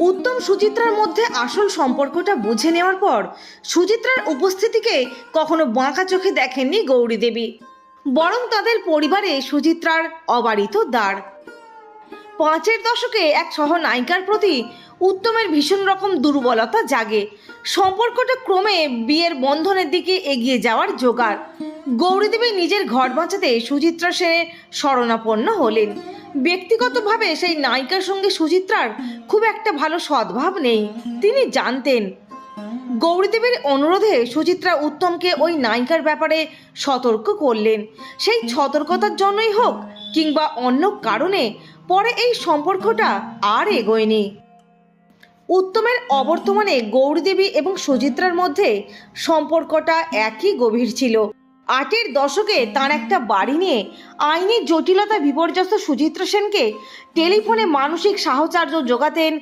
উত্তম সুচিত্রার মধ্যে আসল সম্পর্কটা বুঝে নেওয়ার পর সুচিত্রার উপস্থিতিকে কখনো বাঁকা চোখে দেখেননি গৌরী দেবী। বরং তাদের পরিবারে সুচিত্রার অবারিত দ্বার। পাঁচের দশকে এক সহ নায়িকার প্রতি উত্তমের ভীষণ রকম দুর্বলতা জাগে। সম্পর্কটা ক্রমে বিয়ের বন্ধনের দিকে এগিয়ে যাওয়ার জোগাড়। গৌরীদেবী নিজের ঘর বাঁচাতে সুচিত্রা সেনের শরণাপন্ন হলেন। ব্যক্তিগতভাবে সেই নায়িকার সঙ্গে সুচিত্রার খুব একটা ভালো সদ্ভাব নেই। তিনি জানতেন, গৌরীদেবীর অনুরোধে সুচিত্রা উত্তমকে ওই নায়িকার ব্যাপারে সতর্ক করলেন। সেই সতর্কতার জন্যই হোক কিংবা অন্য কারণে, পরে এই সম্পর্কটা আর এগোয়নি। উত্তমের অবর্তমানে গৌরীদেবী এবং সুচিত্রার মধ্যে সম্পর্কটা একই গভীর ছিল। আটের দশকে তার একটা বাড়ি নিয়ে আইনি জটিলতা বিপর্যস্ত সুচিত্রা সেনকে টেলিফোনে মানসিক সাহচর্য যোগাতেন